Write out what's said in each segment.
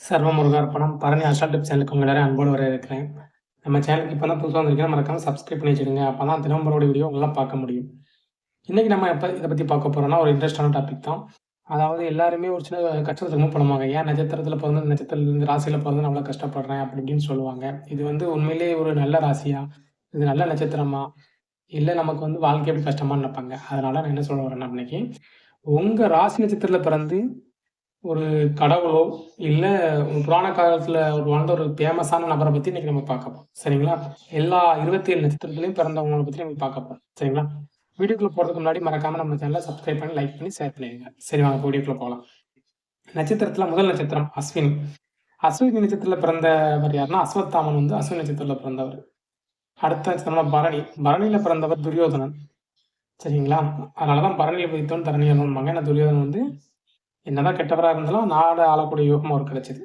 சர்வ முருகார்ப்பணம் பரணி அஷா டிப் சேனலுக்கு உங்கள் எல்லாரும் அன்போடு வர இருக்கிறேன் நம்ம சேனலுக்கு இப்போ தான் புதுசாக வந்திருக்கேன் மறக்காம சப்ஸ்கிரைப் பண்ணி வச்சுடுங்க அப்போ தான் தினம்பரோட வீடியோ உங்களாம் பார்க்க முடியும். இன்றைக்கி நம்ம எப்போ இதை பற்றி பார்க்க போகிறோம்னா ஒரு இன்ட்ரெஸ்டான டாபிக் தான். அதாவது எல்லாருமே ஒரு சின்ன கஷ்டத்துக்கு மூவ் பண்ணுவாங்க. ஏன் நட்சத்திரத்தில் பிறந்து நட்சத்திரத்தில் ராசியில் பிறந்து நான் அவ்வளோ கஷ்டப்படுறேன் அப்படி இப்படின்னு சொல்லுவாங்க. இது வந்து உண்மையிலேயே ஒரு நல்ல ராசியா? இது நல்ல நட்சத்திரமா? இல்லை நமக்கு வந்து வாழ்க்கை எப்படி கஷ்டமான்னு நினைப்பாங்க? அதனால நான் என்ன சொல்ல வரேன் இன்னைக்கு உங்கள் ராசி நட்சத்திரத்தில் பிறந்து ஒரு கடவுளோ இல்லை புராண காலத்தில் ஒரு வாழ்ந்த ஒரு ஃபேமஸான நபரை பற்றி இன்னைக்கு நம்ம பார்க்க போகிறோம் சரிங்களா? எல்லா இருபத்தி ஏழு நட்சத்திரத்துலையும் பிறந்தவங்களை பற்றி நம்ம பார்க்க போகிறோம் சரிங்களா? வீடியோக்குள்ளே போகிறதுக்கு முன்னாடி மறக்காம நம்ம சேனலை சப்ஸ்கிரைப் பண்ணி லைக் பண்ணி ஷேர் பண்ணிடுங்க. சரி வாங்க வீடியோக்குள்ளே போகலாம் நட்சத்திரத்தில் முதல் நட்சத்திரம் அஸ்வினி. அஸ்வினி நட்சத்திரத்தில் பிறந்தவர் யாருன்னா அஸ்வத்தாமன் வந்து அஸ்வினி நட்சத்திரத்தில் பிறந்தவர். அடுத்த நட்சத்திரம் பரணி. பரணியில் பிறந்தவர் துரியோதனன். சரிங்களா? அதனால தான் பரணியில் பிடித்தோன்னு தரணி ஏன்னா துரியோதனன் வந்து என்னதான் கெட்டவராக இருந்தாலும் நாடு ஆளக்கூடிய யோகம் அவர் கிடைச்சது.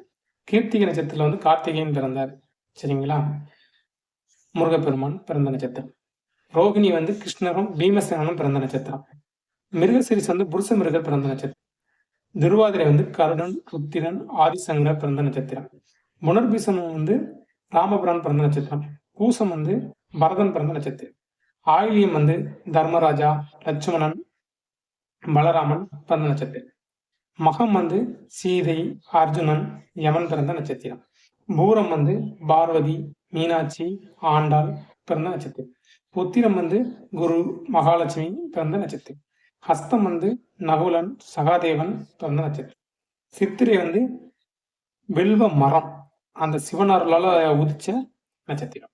கீர்த்திகை நட்சத்திரத்தில் வந்து கார்த்திகேயன் பிறந்தார். சரிங்களா? முருகப்பெருமான் பிறந்த நட்சத்திரம். ரோகிணி வந்து கிருஷ்ணரும் பீமசேனனும் பிறந்த நட்சத்திரம். மிருகசிரிஸ் வந்து புருஷ மிருகர் பிறந்த நட்சத்திரம். திருவாதிரை வந்து கருடன் ருத்திரன் ஆதிசங்கர பிறந்த நட்சத்திரம். புனர்பீசம் வந்து ராமபுரான் பிறந்த நட்சத்திரம். பூசம் வந்து பரதன் பிறந்த நட்சத்திரம். ஆயிலியம் வந்து தர்மராஜா லட்சுமணன் பலராமன் பிறந்த நட்சத்திரம். மகம் வந்து சீதை அர்ஜுனன் யமன் பிறந்த நட்சத்திரம். பூரம் வந்து பார்வதி மீனாட்சி ஆண்டாள் பிறந்த நட்சத்திரம். புத்திரம் வந்து குரு மகாலட்சுமி பிறந்த நட்சத்திரம். ஹஸ்தம் வந்து நகுலன் சகாதேவன் பிறந்த நட்சத்திரம். சித்திரை வந்து வெல்வ மரம் அந்த சிவனார்களால உதிச்ச நட்சத்திரம்.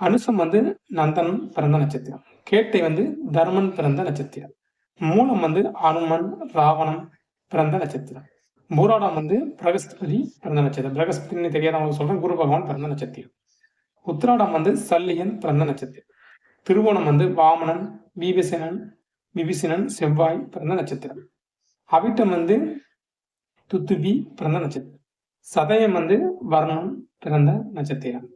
அனுசம் வந்து நந்தன் பிறந்த நட்சத்திரம். கேட்டை வந்து தர்மன் பிறந்த நட்சத்திரம். மூலம் வந்து அனுமன் ராவணன் பிறந்த நட்சத்திரம். பூராடம் வந்து பிரகஸ்பதி பிறந்த நட்சத்திரம். பிரகஸ்பதினு தெரியாதவங்களுக்கு சொல்றேன். குரு பகவான் பிறந்த நட்சத்திரம். உத்திராடம் வந்து சல்லியன் பிறந்த நட்சத்திரம். திருவோணம் வந்து வாமனன் விபிசனன் விபிசனன் செவ்வாய் பிறந்த நட்சத்திரம். அவிட்டம் வந்து துத்துபி பிறந்த நட்சத்திரம். சதயம் வந்து வர்ணன் பிறந்த நட்சத்திரம்.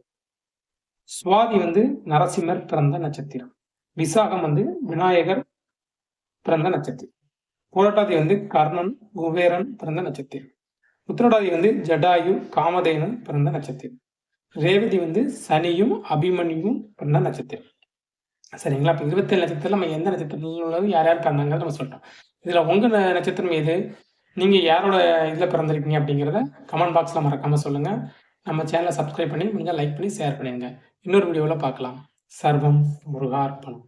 சுவாதி வந்து நரசிம்மர் பிறந்த நட்சத்திரம். விசாகம் வந்து விநாயகர் பிறந்த நட்சத்திரம். புரட்டாதி வந்து கர்ணன் குபேரன் பிறந்த நட்சத்திரம். உத்திரடாதி வந்து ஜடாயு காமதேனன் பிறந்த நட்சத்திரம். ரேவதி வந்து சனியும் அபிமன்யும் பிறந்த நட்சத்திரம். சரிங்களா? இப்போ இருபத்தேழு நட்சத்திரம் நம்ம எந்த நட்சத்திரத்தில் உள்ளது யார் யார் பிறந்தாங்கிறத நம்ம சொல்லிட்டோம் இதில் உங்கள் நட்சத்திரம் எது? நீங்கள் யாரோட இதில் பிறந்திருக்கீங்க அப்படிங்கிறத கமெண்ட் பாக்ஸில் மறக்காமல் சொல்லுங்கள் நம்ம சேனலை சப்ஸ்கிரைப் பண்ணி முடிஞ்சால் லைக் பண்ணி ஷேர் பண்ணிடுங்க. இன்னொரு வீடியோவில் பார்க்கலாம். சர்வம் முருகார்ப்பணம்.